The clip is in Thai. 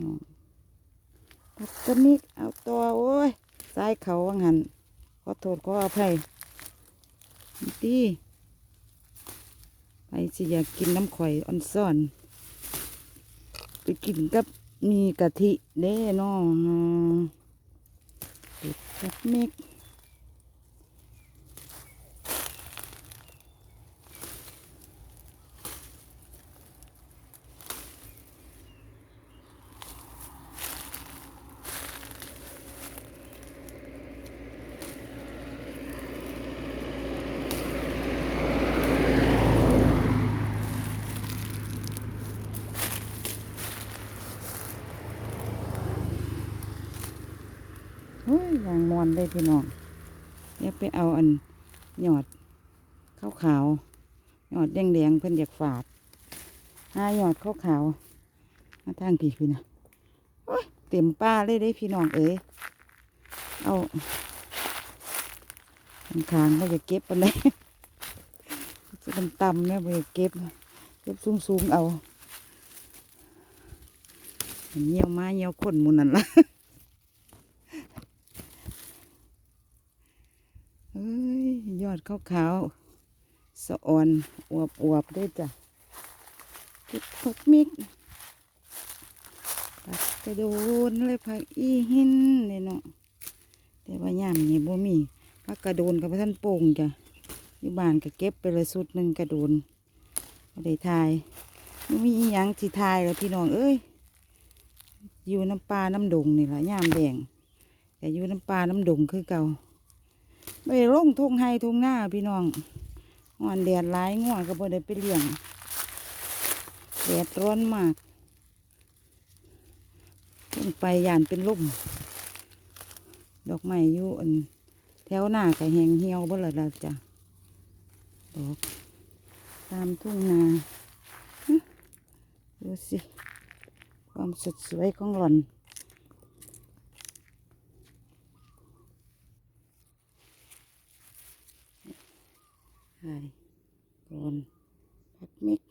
น้องพักกะมิกเอาตัวโอ้ยสายเขาว่างหันขอโทษขออภัยตีไปสิอยากกินน้ำข่อยออนซ่อน ไปกินกับมีกะทิเด้น้องติดกับเมก ยอย่างมอนเลยพี่น้องเดี๋ยวไปเอาอันหยอดขาวขาวหยอดแดงแดงเพิ่นอยากฝาดหาหยอดขาวขาวมาทางพี่พี่นะโอ้ยเต็มป้าเลยได้พี่น้องเอ๋ยเอาข้างๆไม่จะเก็บไปเลยจะต่ำๆเนี่ยไม่จะเก็บเก็บสูงๆเอาเหี่ยวมาเหี่ยวคนมุนนั่นละ เอ้ยย อดขาวขาวๆสะออนอวบอวบด้วยจ้ะเก็บผักมิกผักกระโดนเลยผักอีหินเลยเนาะแต่ว่าย่ามนี่บ่มีผักกระโดนกับท่านโป่งจ้ะอยู่บ้านก็เก็บไปเลยสุดหนึ่งกระโดนบ่ได้ทายไม่มีอีหยังสิทายแล้วพี่น้องเอ้ยอยู่น้ำปลาน้ำดงนี่แหละย่ามแดงแต่อยู่น้ำปลาน้ำดงคือเก่า ไปลงทงไฮทงหน้าพี่น้องอ่อนแดดร้ายง่วก็บ่ได้ไปเลี้ยงแดดร้อนมากลงไปยานเป็นลมดอกไม้อยู่อันแถวหน้าก็แหงเหี่ยวบ่เละแล้วจ้ะดอกตามทุ่งนาดูสิ ความสดสวยของหล่อน ใช่โกนพักเม็ก